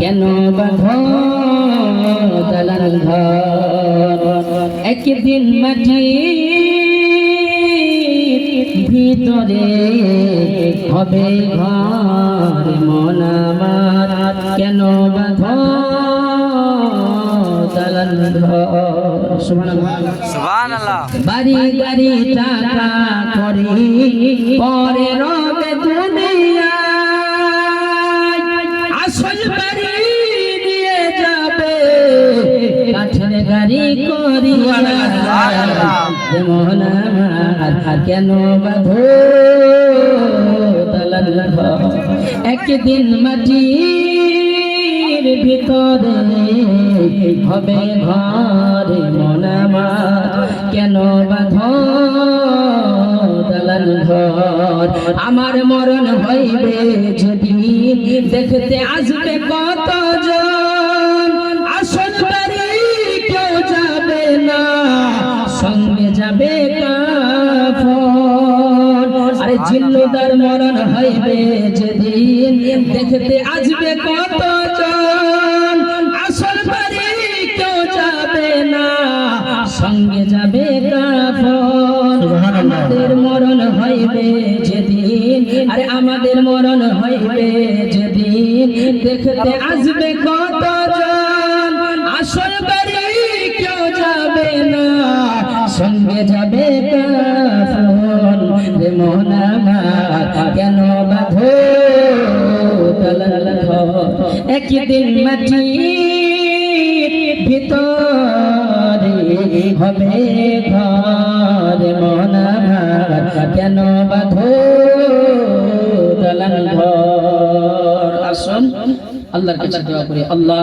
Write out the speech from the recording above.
কেন ঘর? একদিন মাটি ভিতরে হবে ঘর মন আমার। কেন বাড়ি গাড়ি টাকা করি পরে রবে দুনিয়া কাঠের গাড়ি করি যেমন আমার কেন বাধো। একদিন মাটির ভিতরে হবে ঘরে মন কেন বাধ? দালান ঘর। আমার মরণ হইবে যদি দেখতে আসবে কত আসল জিল্লুদার মরণ হইবে যেদিন দেখতে আসবে কত আসল বাড়ি কেউ যাবে না সঙ্গে যাবে কাফন। আমাদের মরণ হইবে যেদিন আরে আমাদের মরণ হইবে যেদিন দেখতে আসবে কত আসল বাড়ি কেউ যাবে না সঙ্গে যাবে কাফন। মন আমার কেন বাঁধো একদিন মাটির ভিতরে হবে ঘর মন আমার কেন বাঁধো দালাল ঘর? আসুন, আল্লাহর কাছে দোয়া করি। আল্লাহ